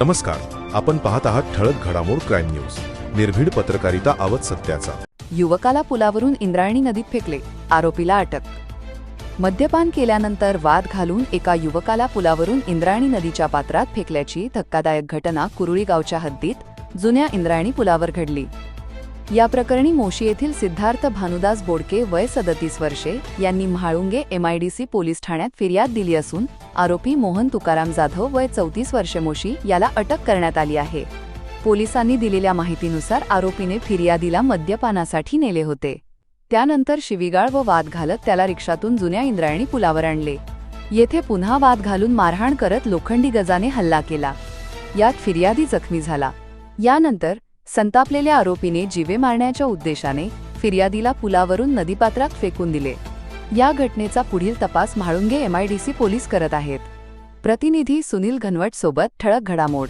नमस्कार आपण पाहत आहात ठळक घडामोड क्राईम न्यूज. निर्भीड पत्रकारिता आवत सत्याचा. युवकाला पुलावरून इंद्रायणी नदीत फेकले आरोपीला अटक. मद्यपान केल्यानंतर वाद घालून एका युवकाला पुलावरून इंद्रायणी नदीच्या पात्रात फेकल्याची धक्कादायक घटना कुरुळी गावच्या हद्दीत जुन्या इंद्रायणी पुलावर घडली. या प्रकरणी मोशी येथील सिद्धार्थ भानुदास बोडके वय सदतीस वर्षे यांनी म्हाळुंगे एमआयडीसी पोलीस ठाण्यात फिर्याद दिली असून आरोपी मोहन तुकाराम जाधव वय चौतीस वर्षे मोशी याला अटक करण्यात आली आहे. पोलिसांनी दिलेल्या माहितीनुसार आरोपीने फिर्यादीला मद्यपानासाठी नेले होते. त्यानंतर शिवीगाळ व वाद घालत त्याला रिक्षातून जुन्या इंद्रायणी पुलावर आणले. येथे पुन्हा वाद घालून मारहाण करत लोखंडी गजाने हल्ला केला. यात फिर्यादी जखमी झाला. यानंतर संतापलेल्या आरोपीने जीवे मारण्याच्या उद्देशाने फिर्यादीला पुलावरून नदीपात्रात फेकून दिले. या घटनेचा पुढील तपास म्हाळुंगे एमआयडीसी पोलीस करत आहेत. प्रतिनिधी सुनील घनवट सोबत ठळक घडामोड.